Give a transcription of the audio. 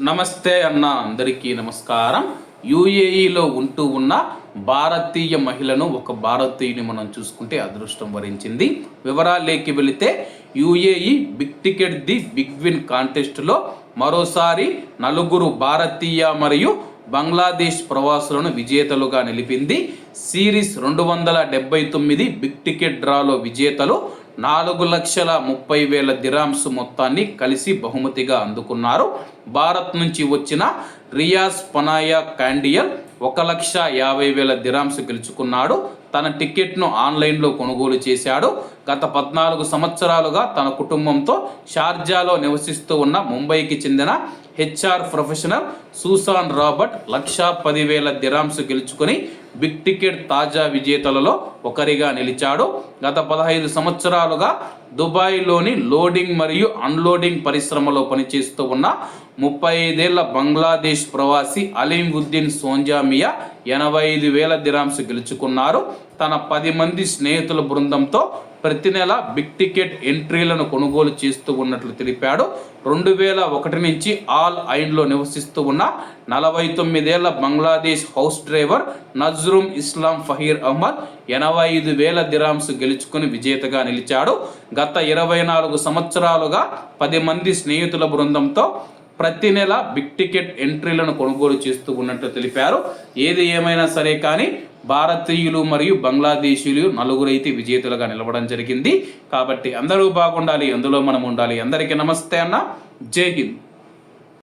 నమస్తే అన్న అందరికీ నమస్కారం. యుఏఈలో ఉంటూ ఉన్న భారతీయ మహిళను ఒక భారతీయుని మనం చూసుకుంటే అదృష్టం వరించింది. వివరాలేకి వెళితే UAE big ticket the big win కాంటెస్ట్లో మరోసారి నలుగురు భారతీయ మరియు బంగ్లాదేశ్ ప్రవాసులను విజేతలుగా నిలిపింది. సిరీస్ రెండు వందల డెబ్బై తొమ్మిది బిగ్ టికెట్ డ్రాలో విజేతలు నాలుగు లక్షల ముప్పై వేల దిరామ్స్ మొత్తాన్ని కలిసి బహుమతిగా అందుకున్నారు. భారత్ నుంచి వచ్చిన రియాజ్ పనాయా కాండియల్ ఒక లక్ష యాభై వేల దిరామ్స్ గెలుచుకున్నాడు. తన టికెట్ను ఆన్లైన్లో కొనుగోలు చేశాడు. గత పద్నాలుగు సంవత్సరాలుగా తన కుటుంబంతో షార్జాలో నివసిస్తూ ఉన్న ముంబైకి చెందిన హెచ్ఆర్ ప్రొఫెషనల్ సూసాన్ రాబర్ట్ లక్షా పదివేల దిరామ్స్ గెలుచుకొని బిగ్ టికెట్ తాజా విజేతలలో ఒకరిగా నిలిచాడు. గత పదహైదు సంవత్సరాలుగా దుబాయ్లోని లోడింగ్ మరియు అన్లోడింగ్ పరిశ్రమలో పనిచేస్తూ ఉన్న ముప్పై ఐదేళ్ళ బంగ్లాదేశ్ ప్రవాసి అలీముద్దీన్ సోంజామియా ఎనభై ఐదు వేల దిరాంశ గెలుచుకున్నారు. తన పది మంది స్నేహితుల బృందంతో ప్రతి నెల బిగ్ టికెట్ ఎంట్రీలను కొనుగోలు చేస్తూ ఉన్నట్లు తెలిపాడు. రెండు వేల ఒకటి నుంచి ఆల్ ఐన్లో నివసిస్తూ ఉన్న నలభై తొమ్మిదేళ్ళ బంగ్లాదేశ్ హౌస్ డ్రైవర్ నజ్రూమ్ ఇస్లాం ఫహీర్ అహ్మద్ ఎనభై ఐదు వేల దిరామ్స్ గెలుచుకుని విజేతగా నిలిచాడు. గత ఇరవై నాలుగు సంవత్సరాలుగా పది మంది స్నేహితుల బృందంతో ప్రతి నెల బిగ్ టికెట్ ఎంట్రీలను కొనుగోలు చేస్తూ ఉన్నట్లు తెలిపారు. ఏది ఏమైనా సరే కానీ భారతీయులు మరియు బంగ్లాదేశీయులు నలుగురైతే విజేతలుగా నిలవడం జరిగింది. కాబట్టి అందరూ బాగుండాలి అందులో మనం ఉండాలి. అందరికీ నమస్తే అన్న. జై హింద్.